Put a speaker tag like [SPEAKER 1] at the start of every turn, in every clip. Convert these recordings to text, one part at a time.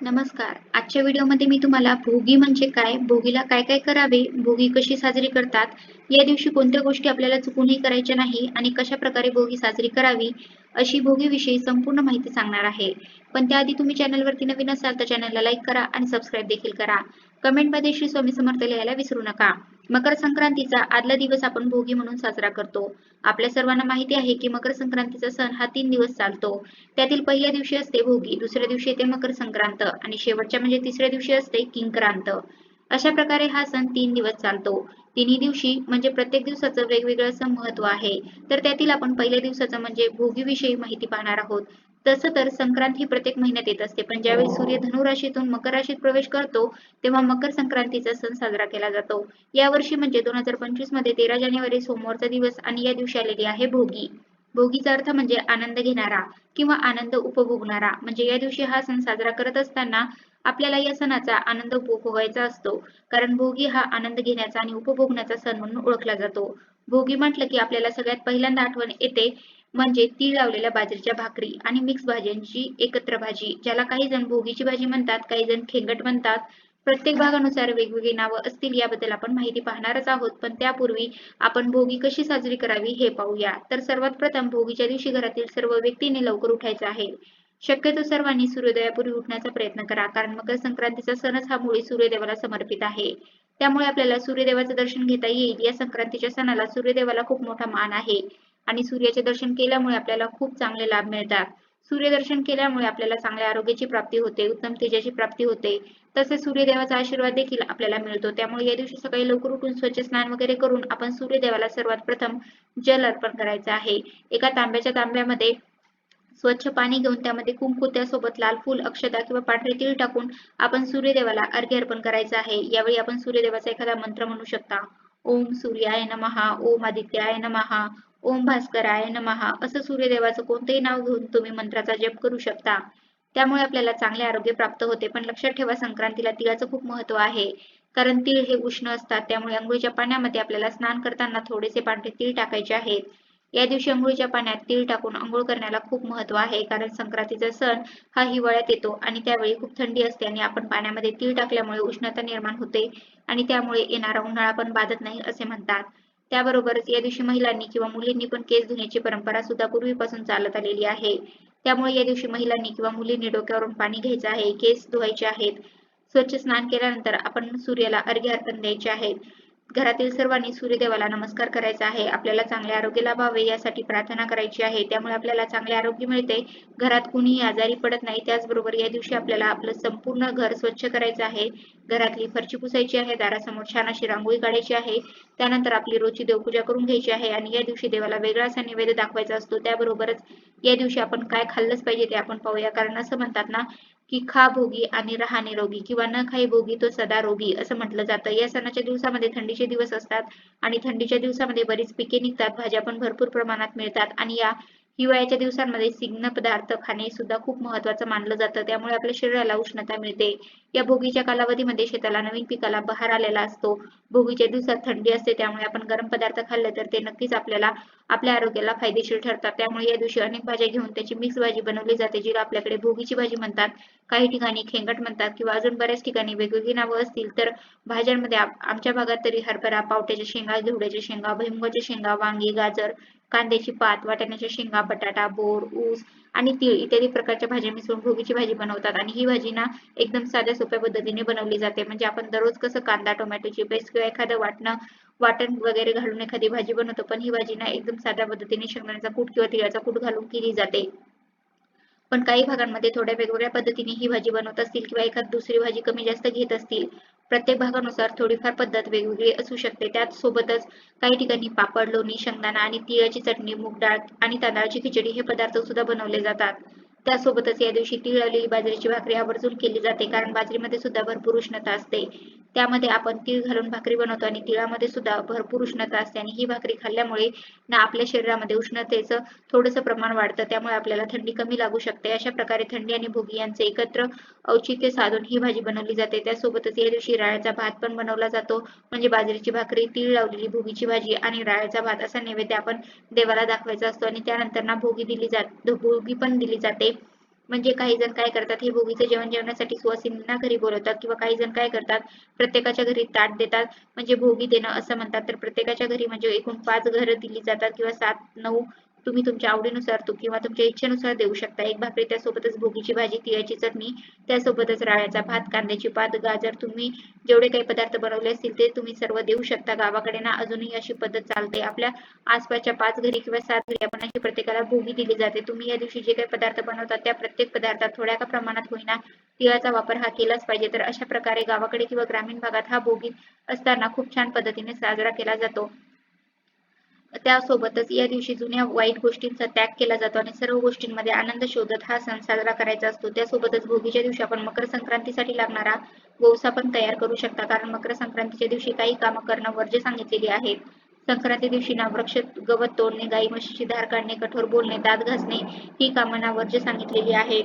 [SPEAKER 1] नमस्कार. आजच्या व्हिडिओमध्ये मी तुम्हाला भोगी म्हणजे काय भोगीला काय काय करावे भोगी कशी साजरी करतात या दिवशी कोणत्या गोष्टी आपल्याला चुकूनही करायच्या नाही आणि कशा प्रकारे भोगी साजरी करावी अशी भोगीविषयी संपूर्ण माहिती सांगणार आहे. पण त्याआधी तुम्ही चॅनलवरती नवीन असाल तर चॅनलला लाईक करा आणि सबस्क्राईब देखील करा. कमेंटमध्ये श्री स्वामी समर्थ लिहायला विसरू नका. मकर संक्रांतीचा आदला दिवस आपण भोगी म्हणून साजरा करतो. आपल्या सर्वांना माहिती आहे की मकर संक्रांतीचा सण हा तीन दिवस चालतो. त्यातील पहिल्या दिवशी असते भोगी दुसऱ्या दिवशी येते मकर संक्रांत आणि शेवटच्या म्हणजे तिसऱ्या दिवशी असते किंक्रांत. अशा प्रकारे हा सण तीन दिवस चालतो. तिन्ही दिवशी म्हणजे प्रत्येक दिवसाचं वेगवेगळं असं महत्त्व आहे. तर त्यातील आपण पहिल्या दिवसाचं म्हणजे भोगीविषयी माहिती पाहणार आहोत. तसं तर संक्रांत ही प्रत्येक महिन्यात येत असते. पण ज्यावेळी सूर्य धनु राशीतून मकर राशीत प्रवेश करतो तेव्हा मकर संक्रांतीचा सण साजरा केला जातो. यावर्षी म्हणजे दोन हजार पंचवीसमध्ये तेरा जानेवारी सोमवारचा दिवस आणि या दिवशी आलेली आहे भोगी. भोगीचा अर्थ म्हणजे आनंद घेणारा किंवा आनंद उपभोगणारा. म्हणजे या दिवशी हा सण साजरा करत असताना आपल्याला या सणाचा आनंद उपभोगायचा असतो. कारण भोगी हा आनंद घेण्याचा आणि उपभोगण्याचा सण म्हणून ओळखला जातो. भोगी म्हटलं की आपल्याला सगळ्यात पहिल्यांदा आठवण येते म्हणजे तीळ लावलेल्या बाजरीच्या भाकरी आणि मिक्स भाज्यांची एकत्र भाजी ज्याला काही जण भोगीची भाजी म्हणतात काही जण खेंगट म्हणतात. प्रत्येक भागानुसार वेगवेगळी नावं असतील याबद्दल आपण माहिती पाहणारच आहोत. पण त्यापूर्वी आपण भोगी कशी साजरी करावी हे पाहूया. तर सर्वात प्रथम भोगीच्या दिवशी घरातील सर्व व्यक्तींनी लवकर उठायचं आहे. शक्यतो सर्वांनी सूर्योदयापूर्वी उठण्याचा प्रयत्न करा कारण मकर संक्रांतीचा सणच हा मुळी सूर्यदेवाला समर्पित आहे. त्यामुळे आपल्याला सूर्यदेवाचं दर्शन घेता येईल. या संक्रांतीच्या सणाला सूर्यदेवाला खूप मोठा मान आहे. आणि सूर्याचे दर्शन केल्यामुळे आपल्याला खूप चांगले लाभ मिळतात. सूर्यदर्शन केल्यामुळे आपल्याला चांगल्या आरोग्याची प्राप्ती होते उत्तम तेजाची प्राप्ती होते. तसेच सूर्यदेवाचा आशीर्वाद देखील आपल्याला मिळतो. त्यामुळे या दिवशी सकाळी लवकर उठून स्वच्छ स्नान वगैरे करून आपण सूर्यदेवाला सर्वात प्रथम जल अर्पण करायचं आहे. एका तांब्याच्या तांब्यामध्ये स्वच्छ पाणी घेऊन त्यामध्ये कुंकू त्यासोबत लाल फूल अक्षता किंवा पांढरे तीळ टाकून आपण सूर्यदेवाला अर्घ्य अर्पण करायचं आहे. यावेळी आपण सूर्यदेवाचा एखादा मंत्र म्हणू शकता. ओम सूर्याय नमहा ओम आदित्याय नमहा ओम भास्कराय नमहा असं सूर्यदेवाचं कोणतंही नाव घेऊन तुम्ही मंत्राचा जप करू शकता. त्यामुळे आपल्याला चांगले आरोग्य प्राप्त होते. पण लक्षात ठेवा संक्रांतीला तिळाचं खूप महत्त्व आहे. कारण तीळ हे उष्ण असतात. त्यामुळे अंघोळीच्या पाण्यामध्ये आपल्याला स्नान करताना थोडेसे पांढरे तीळ टाकायचे आहेत. या दिवशी अंघोळीच्या पाण्यात तीळ टाकून अंघोळ करण्याला खूप महत्त्व आहे. कारण संक्रांतीचा सण हा हिवाळ्यात येतो आणि त्यावेळी खूप थंडी असते आणि आपण पाण्यामध्ये तीळ टाकल्यामुळे उष्णता निर्माण होते आणि त्यामुळे येणारा उन्हाळा पण बाधत नाही असे म्हणतात. त्याबरोबरच या दिवशी महिलांनी किंवा मुलींनी पण केस धुण्याची परंपरा सुद्धा पूर्वीपासून चालत आलेली आहे. त्यामुळे या दिवशी महिलांनी किंवा मुलींनी डोक्यावरून पाणी घ्यायचं आहे केस धुवायचे आहेत. स्वच्छ स्नान केल्यानंतर आपण सूर्याला अर्घ्य अर्पण द्यायचे आहेत घरातील सर्वांनी सूर्यदेवाला नमस्कार करायचा आहे. आपल्याला चांगले आरोग्य लाभावे यासाठी प्रार्थना करायची आहे. त्यामुळे आपल्याला चांगले आरोग्य मिळते. घरात कुणीही आजारी पडत नाही. त्याचबरोबर या दिवशी आपल्याला आपलं संपूर्ण घर स्वच्छ करायचं आहे. घरातली फरची पुसायची आहे. दारासमोर छान अशी रांगोळी काढायची आहे. त्यानंतर आपली रोजची देवपूजा करून घ्यायची आहे आणि या दिवशी देवाला वेगळा असा निवेद दाखवायचा असतो. त्याबरोबरच या दिवशी आपण काय खाल्लंच पाहिजे ते आपण पाहूया. कारण असं म्हणतात ना की खा भोगी आणि राहा निरोगी किंवा न खाई भोगी तो सदा रोगी असं म्हटलं जातं. या सणाच्या दिवसामध्ये थंडीचे दिवस असतात आणि थंडीच्या दिवसामध्ये बरीच पिके निघतात भाज्या पण भरपूर प्रमाणात मिळतात आणि या हिवाळ्याच्या दिवसांमध्ये सिग्न पदार्थ खाणे सुद्धा खूप महत्वाचं मानलं जातं. त्यामुळे आपल्या शरीराला उष्णता मिळते. या भोगीच्या कालावधीमध्ये शेताला नवीन पिकाला बहार आलेला असतो. भोगीच्या दिवसात थंडी असते त्यामुळे आपण गरम पदार्थ खाल्ले तर ते नक्कीच आपल्याला आपल्या आरोग्याला फायदेशीर ठरतात. त्यामुळे या दिवशी अनेक भाज्या घेऊन त्याची मिक्स भाजी बनवली जाते जिला आपल्याकडे भोगीची भाजी म्हणतात. काही ठिकाणी खेंगट म्हणतात किंवा अजून बऱ्याच ठिकाणी वेगवेगळी नावं असतील तर भाज्यांमध्ये आमच्या भागात तरी हरभरा पावट्याच्या शेंगा घेवड्याच्या शेंगा भुईमुगाच्या शेंगा वांगी गाजर कांद्याची पात वाटाण्याच्या शेंगा बटाटा बोर ऊस आणि तीळ इत्यादी प्रकारच्या भाज्या मिसळून भोगीची भाजी बनवतात. आणि ही भाजी ना एकदम साध्या सोप्या पद्धतीने बनवली जाते. म्हणजे आपण दररोज कसं कांदा टोमॅटोची पेस्ट किंवा एखादं वाटणं वाटण वगैरे घालून एखादी भाजी बनवतो पण ही भाजी ना एकदम साध्या पद्धतीने शेंगदाण्याचा कूट किंवा तिळाचा कूट घालून केली जाते. पण काही भागांमध्ये थोड्या वेगवेगळ्या पद्धतीने ही भाजी बनवत असतील किंवा एखाद दुसरी भाजी कमी जास्त घेत असतील प्रत्येक भागानुसार थोडीफार पद्धत वेगवेगळी असू शकते. त्यात सोबतच काही ठिकाणी पापड लोणी शेंगदाणा आणि तिळाची चटणी मूग डाळ आणि तांदळाची खिचडी हे पदार्थ सुद्धा बनवले जातात. त्यासोबतच या दिवशी तीळ लावलेली बाजरीची भाकरी आवर्जून केली जाते कारण बाजरीमध्ये सुद्धा भरपूर उष्णता असते. त्यामध्ये आपण तीळ घालून भाकरी बनवतो आणि तिळामध्ये सुद्धा भरपूर उष्णता असते आणि ही भाकरी खाल्ल्यामुळे ना आपल्या शरीरामध्ये उष्णतेचं थोडंसं प्रमाण वाढतं त्यामुळे आपल्याला थंडी कमी लागू शकते. अशा प्रकारे थंडी आणि भोगी यांचे एकत्र औचित्य साधून ही भाजी बनवली जाते. त्यासोबतच या दिवशी राळ्याचा भात पण बनवला जातो. म्हणजे बाजरीची भाकरी तीळ लावलेली भोगीची भाजी आणि राळ्याचा भात असा नैवेद्य आपण देवाला दाखवायचा असतो आणि त्यानंतर ना भोगी दिली जात भोगी पण दिली जाते. म्हणजे काही जण काय करतात हे भोगीचं जेवण जेवण्यासाठी सुवासिनींना घरी बोलवतात किंवा काही जण काय करतात प्रत्येकाच्या घरी ताट देतात. म्हणजे भोगी देणं असं म्हणतात. तर प्रत्येकाच्या घरी म्हणजे एकूण पाच घरं दिली जातात किंवा सात नऊ तुम्ही तुमच्या आवडीनुसार तू किंवा तुमच्या इच्छेनुसार देऊ शकता. एक भाकरी त्यासोबतच भोगीची भाजी तिळाची चटणी त्यासोबतच राळ्याचा भात कांद्याची पात गाजर. तुम्ही जेवढे काही पदार्थ बनवले असतील ते तुम्ही सर्व देऊ शकता गावाकडे. ना अजूनही अशी पद्धत चालते. आपल्या आसपासच्या पाच घरी किंवा सात घरी आपण अशी प्रत्येकाला भोगी दिली जाते. तुम्ही या दिवशी जे काही पदार्थ बनवतात त्या प्रत्येक पदार्थात थोड्या का प्रमाणात होईना तिळाचा वापर हा केलाच पाहिजे. तर अशा प्रकारे गावाकडे किंवा ग्रामीण भागात हा भोगी असताना खूप छान पद्धतीने साजरा केला जातो. त्यासोबतच या दिवशी जुन्या वाईट गोष्टींचा त्याग केला जातो आणि सर्व गोष्टींमध्ये आनंद शोधत हा सण साजरा करायचा असतो. त्यासोबतच भोगीच्या दिवशी आपण मकर संक्रांतीसाठी लागणारा गोवसा पण तयार करू शकता. कारण मकर संक्रांतीच्या दिवशी काही कामं करणं वर्ज्य सांगितलेली आहेत संक्रांती दिवशी ना वृक्ष गवत तोडणे गाई म्हशीची धार काढणे कठोर बोलणे दात घासणे ही कामं वर्ज्य सांगितलेली आहे.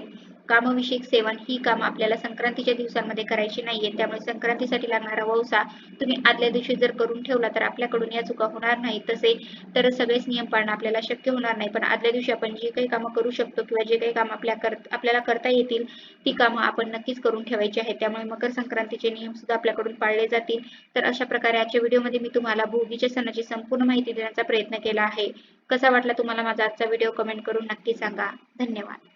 [SPEAKER 1] कामविषयक सेवन ही कामं आपल्याला संक्रांतीच्या दिवसांमध्ये करायची नाहीये. त्यामुळे संक्रांतीसाठी लागणारा वौसा तुम्ही आदल्या दिवशी जर करून ठेवला तर आपल्याकडून या चुका होणार नाही. तसे तर सगळेच नियम पाळणं आपल्याला शक्य होणार नाही. पण आदल्या दिवशी आपण जी काही कामं करू शकतो किंवा जे काही काम आपल्या कर आपल्याला करता येतील ती कामं आपण नक्कीच करून ठेवायची आहेत. त्यामुळे मकर संक्रांतीचे नियम सुद्धा आपल्याकडून पाळले जातील. तर अशा प्रकारे आजच्या व्हिडिओमध्ये मी तुम्हाला भोगीच्या सणाची संपूर्ण माहिती देण्याचा प्रयत्न केला आहे. कसा वाटला तुम्हाला माझा आजचा व्हिडिओ कमेंट करून नक्की सांगा. धन्यवाद.